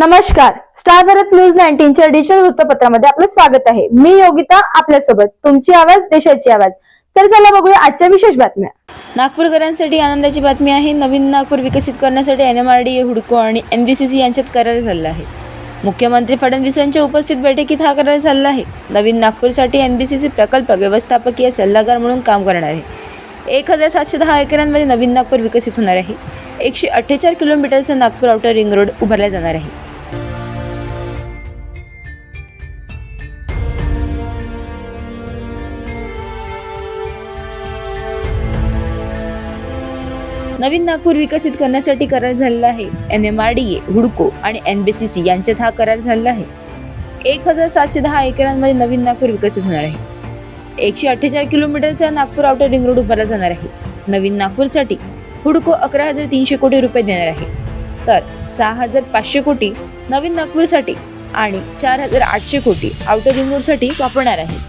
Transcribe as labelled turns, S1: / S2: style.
S1: नमस्कार. Star Bharat news नाईन्टीनच्या digital वृत्तपत्रामध्ये आपलं स्वागत आहे. मी योगिता आपल्यासोबत. तुमची आवाज देशाची आवाज. तर चला बघूया आजच्या विशेष बातम्या.
S2: नागपूरकरांसाठी आनंदाची बातमी आहे. नवीन नागपूर विकसित करण्यासाठी एन एम आर डी हुडको आणि एन बी सी सी यांच्यात करार झाला आहे. मुख्यमंत्री फडणवीस यांच्या उपस्थित बैठकीत हा करार झाला आहे. नवीन नागपूरसाठी एन बी सी सी प्रकल्प व्यवस्थापकीय सल्लागार म्हणून काम करणार आहे. एक हजार सातशे दहा एकरांमध्ये नवीन नागपूर विकसित होणार आहे. एकशे अठ्ठेचाळीस किलोमीटरचा नागपूर आउटर रिंग रोड उभारला जाणार आहे. नवीन नागपूर विकसित करण्यासाठी करार झालेला आहे. N M R D A हुडको आणि एन बी सी सी यांच्यात हा करार झालेला आहे. एक हजार सातशे दहा एकरांमध्ये नवीन नागपूर विकसित होणार आहे. एकशे अठ्ठेचाळीस किलोमीटरचा नागपूर आउटर रिंग रोड उभारला जाणार आहे. नवीन नागपूरसाठी हुडको अकरा हजार तीनशे कोटी रुपये देणार आहे. तर सहा हजार पाचशे कोटी नवीन नागपूरसाठी आणि चार हजार आठशे कोटी आउटर रिंग रोडसाठी वापरणार आहे.